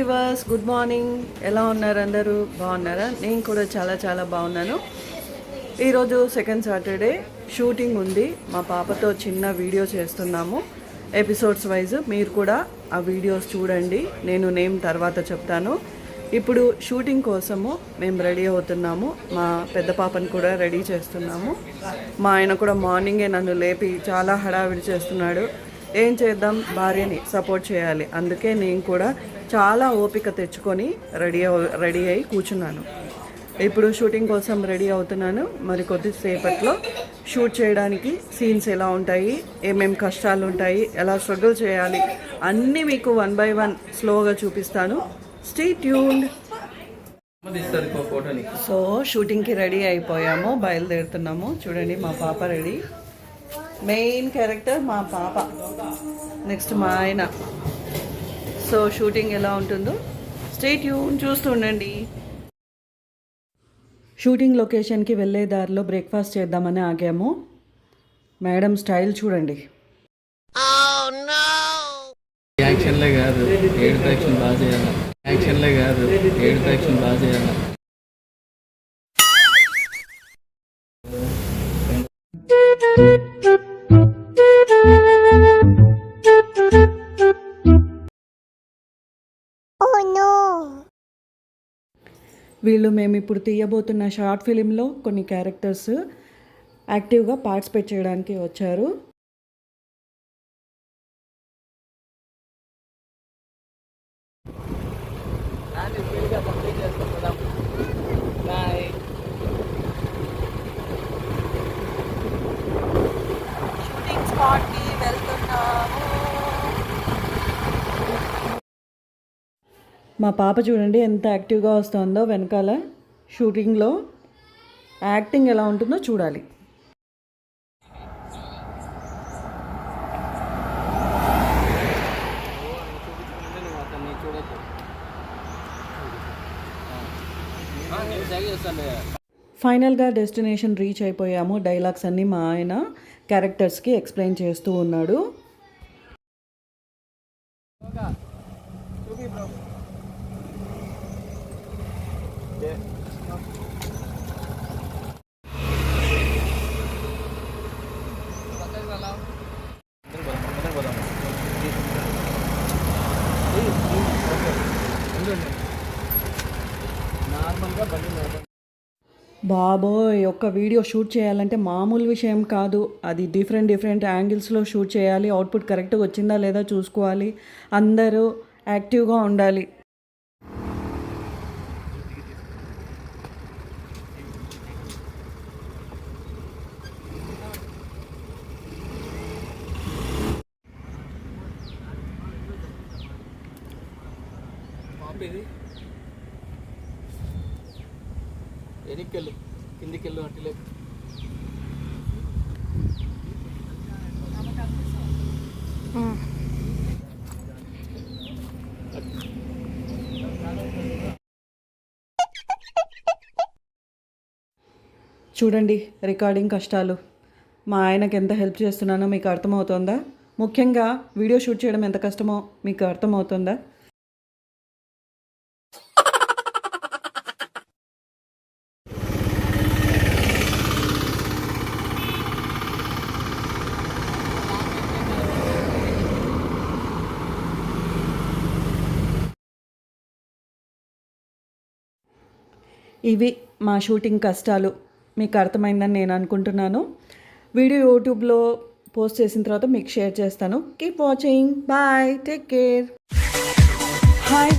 అవస్ good morning ఎలా ఉన్నారు అందరూ? బాగున్నారా? నేను కూడా చాలా చాలా బాగున్నాను. ఈరోజు సెకండ్ సాటర్డే షూటింగ్ ఉంది. మా పాపతో చిన్న వీడియో చేస్తున్నాము. ఎపిసోడ్స్ వైజ్ మీరు కూడా ఆ వీడియోస్ చూడండి. నేను నేమ్ తర్వాత చెప్తాను. ఇప్పుడు షూటింగ్ కోసము మేము రెడీ అవుతున్నాము. మా పెద్ద పాపను కూడా రెడీ చేస్తున్నాము. మా ఆయన కూడా మార్నింగే నన్ను లేపి చాలా హడావిడి చేస్తున్నాడు. ఏం చేద్దాం? భార్యని సపోర్ట్ చేయాలి. అందుకే నేను కూడా చాలా ఓపిక తెచ్చుకొని రెడీ రెడీ అయి కూర్చున్నాను. ఇప్పుడు షూటింగ్ కోసం రెడీ అవుతున్నాను. మరి కొద్దిసేపట్లో షూట్ చేయడానికి సీన్స్ ఎలా ఉంటాయి ఏమేం కష్టాలు ఉంటాయి ఎలా స్ట్రగుల్ చేయాలి అన్నీ మీకు వన్ బై వన్ స్లోగా చూపిస్తాను. Stay tuned. సో షూటింగ్కి రెడీ అయిపోయాము బయలుదేరుతున్నాము. చూడండి మా పాప రెడీ. మెయిన్ క్యారెక్టర్ మా పాప. నెక్స్ట్ మా ఆయన. సో షూటింగ్ ఎలా ఉంటుందో స్టేట్ యూన్ చూస్తూ ఉండండి షూటింగ్ లొకేషన్కి వెళ్ళే దారిలో బ్రేక్ఫాస్ట్ చేద్దామని ఆగాము. మేడం స్టైల్ చూడండి. యాక్షన్లే కాదు ఏడు యాక్షన్ బాగా చేయాలి. యాక్షన్లే కాదు ఏడు యాక్షన్ బాగా చేయాలి. వీళ్ళు మేము ఇప్పుడు తీయబోతున్న షార్ట్ ఫిలింలో కొన్ని క్యారెక్టర్స్ యాక్టివ్గా పార్టిసిపేట్ చేయడానికి వచ్చారు. షూటింగ్ స్పాట్కి వెళ్తున్నాము. మా పాప చూడండి ఎంత యాక్టివ్గా వస్తుందో వెనకాల షూటింగ్లో. యాక్టింగ్ ఎలా ఉంటుందో చూడాలి. ఫైనల్గా డెస్టినేషన్ రీచ్ అయిపోయాము. డైలాగ్స్ అన్నీ మా ఆయన క్యారెక్టర్స్కి ఎక్స్ప్లెయిన్ చేస్తూ ఉన్నాడు. నార్మల్గా బండి బాబోయ్ ఒక్క వీడియో షూట్ చేయాలంటే మామూలు విషయం కాదు. అది డిఫరెంట్ డిఫరెంట్ యాంగిల్స్లో షూట్ చేయాలి. అవుట్పుట్ కరెక్ట్గా వచ్చిందా లేదా చూసుకోవాలి. అందరూ యాక్టివ్గా ఉండాలి. పాప ఇది వెనక్కెళ్ళు కిందికెళ్ళు అటు లేదు చూడండి రికార్డింగ్ కష్టాలు. మా ఆయనకి ఎంత హెల్ప్ చేస్తున్నానో మీకు అర్థమవుతుందా? ముఖ్యంగా వీడియో షూట్ చేయడం ఎంత కష్టమో మీకు అర్థమవుతుందా? ఇవి మా షూటింగ్ కష్టాలు. మీకు అర్థమైందని నేను అనుకుంటున్నాను. వీడియో యూట్యూబ్లో పోస్ట్ చేసిన తర్వాత మీకు షేర్ చేస్తాను. Keep watching bye take care hi